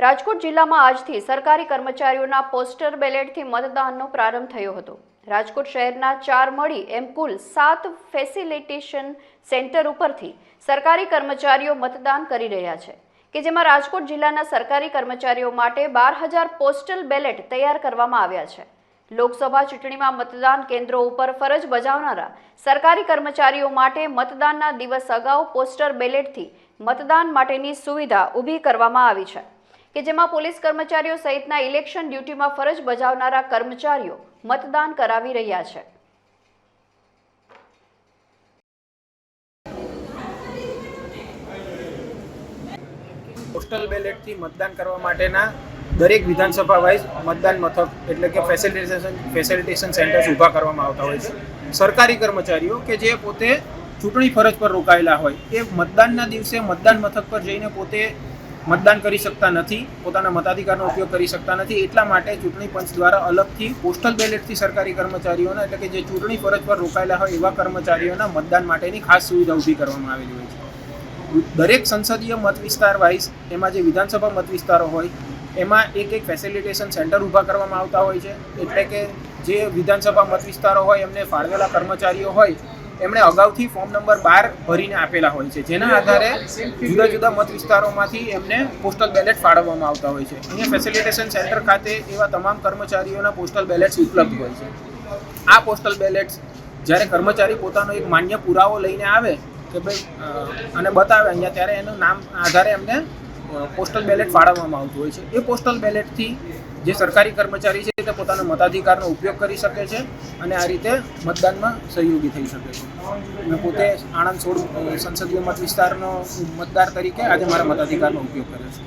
રાજકોટ જિલ્લામાં આજથી સરકારી કર્મચારીઓના પોસ્ટર બેલેટથી મતદાનનો પ્રારંભ થયો હતો. રાજકોટ શહેરના ચાર મળી એમ કુલ સાત ફેસિલિટેશન સેન્ટર ઉપરથી સરકારી કર્મચારીઓ મતદાન કરી રહ્યા છે, કે જેમાં રાજકોટ જિલ્લાના સરકારી કર્મચારીઓ માટે બાર હજાર પોસ્ટલ બેલેટ તૈયાર કરવામાં આવ્યા છે. લોકસભા ચૂંટણીમાં મતદાન કેન્દ્રો ઉપર ફરજ બજાવનારા સરકારી કર્મચારીઓ માટે મતદાનના દિવસ અગાઉ પોસ્ટર બેલેટથી મતદાન માટેની સુવિધા ઊભી કરવામાં આવી છે. કે જેમાં પોલીસ કર્મચારીઓ સહિતના ઇલેક્શન ડ્યુટીમાં ફરજ બજાવનારા કર્મચારીઓ મતદાન કરાવી રહ્યા છે. પોસ્ટલ બેલેટથી મતદાન કરવા માટેના દરેક વિધાનસભા વાઇઝ મતદાન મથક, એટલે કે ફેસિલિટેશન ફેસિલિટેશન સેન્ટર્સ ઊભા કરવામાં આવતા હોય છે. સરકારી કર્મચારીઓ કે જે પોતે ચૂંટણી ફરજ પર રોકાયેલા હોય, એ મતદાનના દિવસે મતદાન મથક પર જઈને પોતે મતદાન કરી શકતા નથી, પોતાના મતાધિકારનો ઉપયોગ કરી શકતા નથી, એટલા માટે ચૂંટણી પંચ દ્વારા અલગથી પોસ્ટલ બેલેટથી સરકારી કર્મચારીઓના એટલે કે જે ચૂંટણી ફરજ પર રોકાયેલા હોય એવા કર્મચારીઓના મતદાન માટેની ખાસ સુવિધા ઊભી કરવામાં આવેલી હોય છે. દરેક સંસદીય મત વિસ્તાર વાઇઝ એમાં જે વિધાનસભા મત વિસ્તારો હોય, એમાં એક એક ફેસિલિટેશન સેન્ટર ઊભા કરવામાં આવતા હોય છે. એટલે કે જે વિધાનસભા મત વિસ્તારો હોય, એમને ફાળવેલા કર્મચારીઓ હોય એમણે અગાઉથી ફોર્મ નંબર બાર ભરીને આપેલા હોય છે. જેના આધારે જુદા જુદા મત વિસ્તારોમાંથી એમને પોસ્ટલ બેલેટ ફાળવવામાં આવતા હોય છે. અહીંયા ફેસિલિટેશન સેન્ટર ખાતે એવા તમામ કર્મચારીઓના પોસ્ટલ બેલેટ્સ ઉપલબ્ધ હોય છે. આ પોસ્ટલ બેલેટ્સ જ્યારે કર્મચારી પોતાનો એક માન્ય પુરાવો લઈને આવે કે ભાઈ અને બતાવે અહીંયા, ત્યારે એનું નામ આધારે એમને પોસ્ટલ બેલેટ ફાળવવામાં આવતું હોય છે. એ પોસ્ટલ બેલેટથી જે સરકારી કર્મચારી છે તે પોતાના મતાધિકારનો ઉપયોગ કરી શકે છે અને આ રીતે મતદાનમાં સહયોગી થઈ શકે છે. મેં પોતે આણંદ સોળ સંસદીય મત વિસ્તારનો મતદાર તરીકે આજે મારા મતાધિકારનો ઉપયોગ કર્યો છે.